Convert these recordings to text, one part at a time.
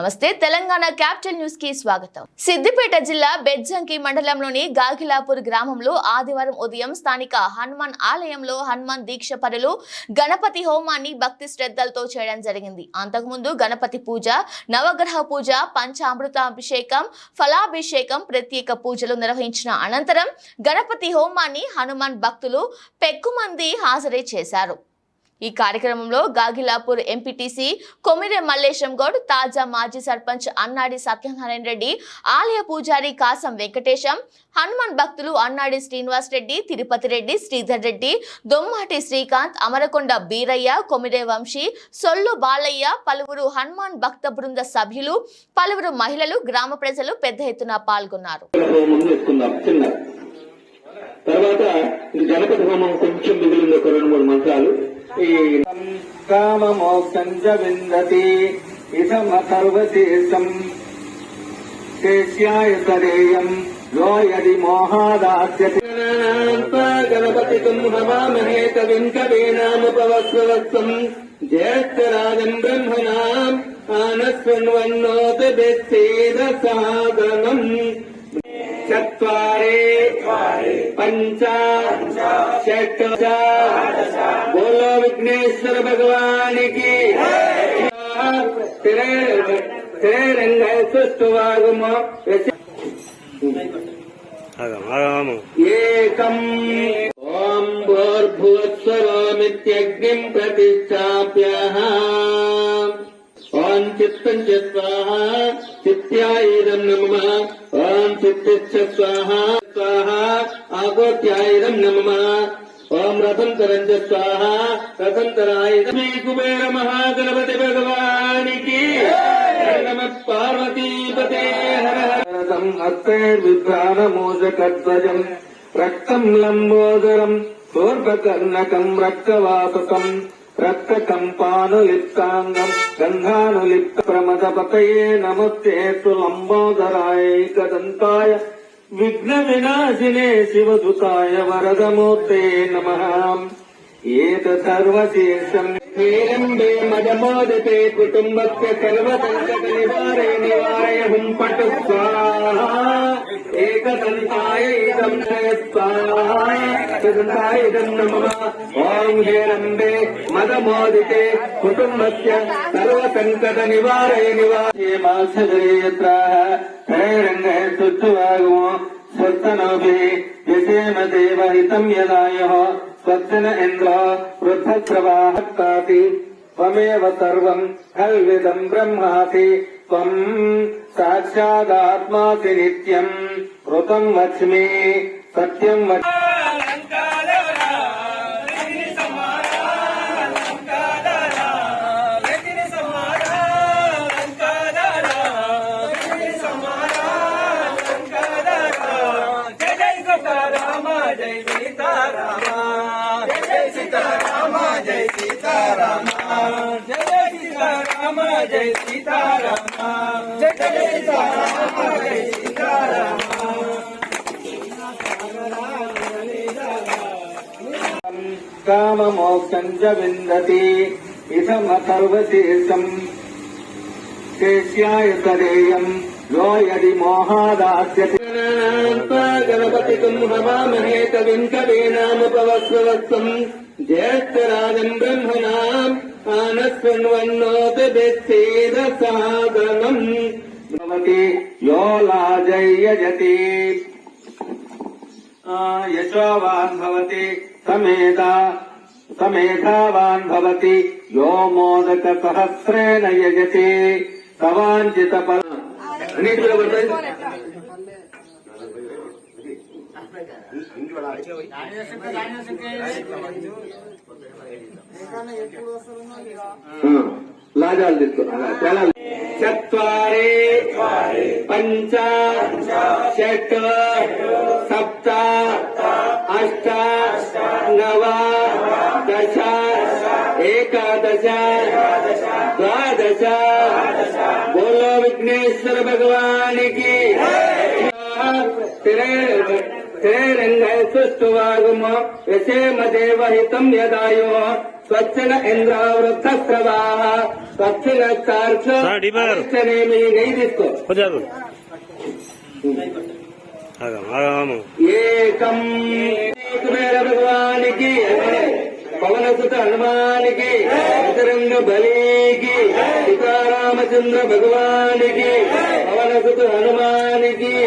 నమస్తే తెలంగాణ క్యాపిటల్ న్యూస్కి స్వాగతం. సిద్దిపేట జిల్లా బెజ్జంకి మండలంలోని గాగిలాపూర్ గ్రామంలో ఆదివారం ఉదయం స్థానిక హనుమాన్ ఆలయంలో హనుమాన్ దీక్ష పరులు గణపతి హోమాన్ని భక్తి శ్రద్ధలతో చేయడం జరిగింది. అంతకుముందు గణపతి పూజ నవగ్రహ పూజ పంచామృతాభిషేకం ఫలాభిషేకం ప్రత్యేక పూజలు నిర్వహించిన అనంతరం గణపతి హోమాన్ని హనుమాన్ భక్తులు పెక్కుమంది హాజరై చేశారు. ఈ కార్యక్రమంలో గాగిలాపూర్ ఎంపీటీసీ కొమిరే మల్లేశం గౌడ్ తాజా మాజీ సర్పంచ్ అన్నాడి సత్యనారాయణ రెడ్డి ఆలయ పూజారి కాసం వెంకటేశం హనుమాన్ భక్తులు అన్నాడి శ్రీనివాస్ రెడ్డి తిరుపతి రెడ్డి శ్రీధర్ రెడ్డి దొమ్మాటి శ్రీకాంత్ అమరకొండ బీరయ్య కొమిరే వంశీ సొల్లు బాలయ్య పలువురు హనుమాన్ భక్త బృంద సభ్యులు పలువురు మహిళలు గ్రామ ప్రజలు పెద్ద ఎత్తున పాల్గొన్నారు. తర్వాత గణపతి హోమం కొంచెం మిగిలింది ఒక రెండు కామమోక్షం చ విందతి ఇదమసర్వశేషం కేశ్యాయ సరేయం. యో యది మోహాదాస్యతి గణపతి హవామహే కవిం కవీనాముపవస్వత్సం జ్యేష్ఠరాజం బ్రహ్మణాం ఆనస్వన్వన్నోత వ్యక్తేద సాధనం చత్వారే पंचा षट बोलो विघ्नेश्वर भगवान की திரையரங்க சுஷ்டுவாகுமோ ஏகம் చిత్తం స్వాహ చిత్యాయుధం నమ ఓం చిత్తిశ్చ స్వాహ స్వాహ ఆగోత్యాయుధం నమ ఓం రథంతరం చ స్వాహ రథంతరాయుధం శ్రీ కుబేర మహాగణపతి భగవానికి నమ పార్వతీపతే హర హర రథం రక్తం లంబోదరం శూర్పకర్ణకం రక్తవాసకం రక్తకంపానులిప్తాంగం గంధానులిప్త ప్రమదపతయే లంబోదరాయ కదంతాయ విఘ్న వినాశినే శివదుతాయ వరదమూర్తే నమ ఏతర్వశేషం శ్రీరంబే మదమోదతే కుటుంబస్య సర్వసంకట నివారే నివారయ హుం పటు స్వాహా ఏకదంతాయ ఇదం నయ స్వాహా ఏకదంతాయ ఇదం నమః. ఓం హేరంబే మదమోదితే కుటుంబస్య సర్వసంకట నివారయ నివారయ మాసదరేయత్ర హరేరంగ సుత్తువాగుమో స్వత్తనోభి యసేమ దేవహితం ఇంద్ర వృద్ధప్రవాహ కాతి త్వమేవ సర్వం కల్విదం బ్రహ్మాసి త్వం సాక్షాదాత్మాసి నిత్యం ఋతం వచ్మి సత్యం వచ్ కామమోక్షం చ విందతి ఇదమసర్వశేషం కేశ్యాయ సరేయం యో యది మోహాదాస్యతి. గణపతి హవామహే కవిం కవీనాముపవస్వత్సం జ్యేష్ఠరాజం బ్రహ్మణాం ఆనస్వన్వన్నోత సాధనం భవతి యో లాజయ్యజతి. యశోవాన్ భవతి యో మోదక సహస్రేణ యజతి సవాంచిత లాజాలు తీసుకో అలా చాలా చత్వారే పంచ షట్ సప్త అష్ట నవ దశ ఏకాదశ ద్వాదశ బోలో విఘ్నేశ్వర భగవానికి తిరేరంగ చార్చ. సార్, డిబార్. నేమి నెయ్యి తీసుకో. కొంచెం ఆగు. ఆగాం, ఆగాము. ఏకం. కుబేర భగవానికి పవనసుత హనుమానికి శతరంగ బలికి సీతారామచంద్ర భగవానికి పవనసుత హనుమానికి.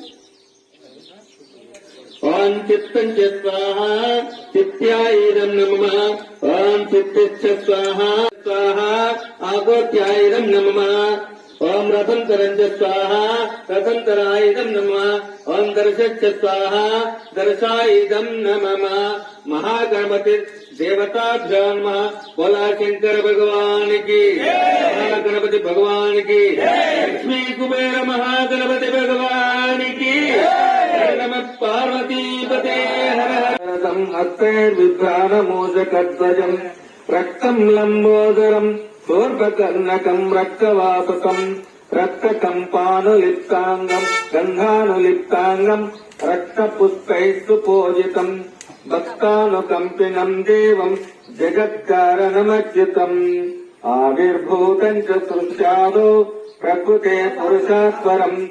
ఓం చిత్తం చ స్వాహ చిత్యాయుధం నమ. ఓం చిత్తిశ్చ స్వాహ స్వాహ ఆగోత్యాయుధం నమ. ఓం రథంతరం చ స్వాహ రథంతరాయుధం నమ. ఓం దర్శచ్చ స్వాహ దర్శాయుధం నమ. మహాగణపతి దేవతాభ్యాం నమః. బోలా శంకర భగవానికి మహాగణపతి భగవానికి లక్ష్మీ కుబేర మహాగణపతి భగవానికి నమ పార్వతీపతే హర హర హస్తైర్విభ్రాణమోజకధ్వజం రక్తం లంబోదరం శోర్భకర్ణకం రక్తవాసకం రక్తకంపానులిప్తాంగం గంధానులిప్తాంగం రక్తపుష్పైస్తు పూజితం భక్తానుకంపినం దేవం జగత్కారణమచ్యుతం ఆవిర్భూతం చ సృష్టాదో ప్రకృతే పురుషాస్వరం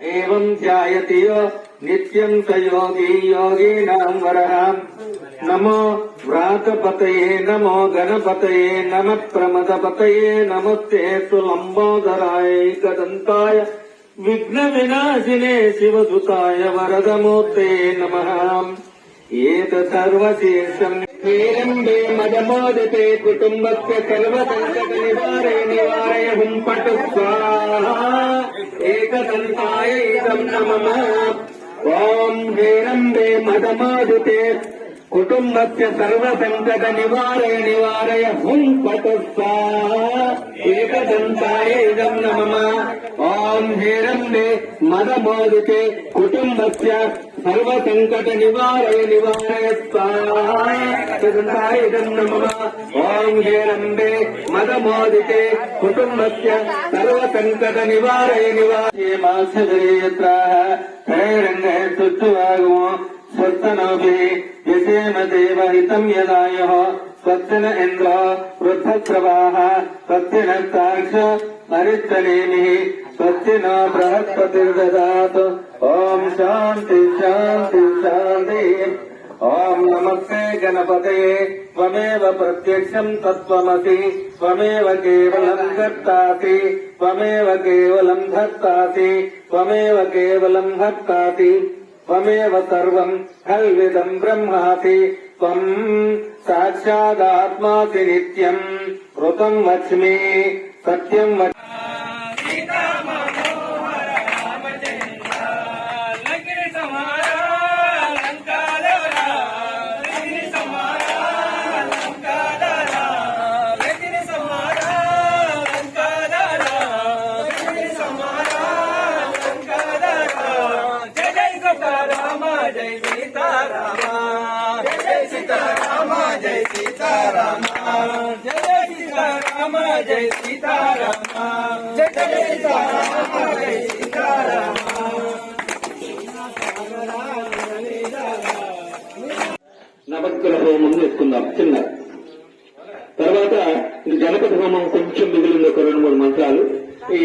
एवं ध्यायति నిత్యం సయోగి నాం వర నమో వ్రాతపత నమో గణపత నమ ప్రమదపత నమస్తే లంబోదరాయ కదంతాయ విఘ్న వినాశినే శివసుతాయ వరదమూర్తే నమ. ఏతర్వశీర్షం ఏకదంతాయ ఇదం నమ. రంቤ మదమాదుతే. కుటుంబస్య సర్వ సంకట నివారయ నివారయ హుం పటుస్వా ఏకదంతాయ ఇదం నమమ. ఓం హేరంబే మదమాదుకే కుటుంబస్య సర్వ సంకట నివారయ నివారయ స్వాయ ఇదం ఓం హేరంబే మదమాదుకే కుటుంబస్య సర్వ సంకట నివారయ. నివారయ మాసగరే త్రైర यत्र हरेरङ्गः सुत्तुवागमो स्वस्तनोभिः यसेम देवहितम् यदायुः स्वस्तिन इन्द्र वृद्धस्रवाः स्वस्ति न साक्ष हरित्रनेमिः स्वस्ति न बृहस्पतिर्ददातु ॐ शान्ति शान्ति शान्तिः ॐ नमस्ते गणपतये त्वमेव प्रत्यक्षम् तत्त्वमसि त्वमेव केवलम् कर्तासि त्वमेव केवलम् धर्तासि त्वमेव केवलम् भक्तासि त्वमेव सर्वम् कल्विदम् ब्रह्मासि त्वम् साक्षादात्मासि नित्यम् ऋतम् वच्मि सत्यम् సీతారామ నవగ్రహ హోమం చేసుకుందాం చిన్న. తర్వాత ఇది గణపతి హోమం కొంచెం మిగిలింది ఒక రెండు మూడు మంత్రాలు. ఈ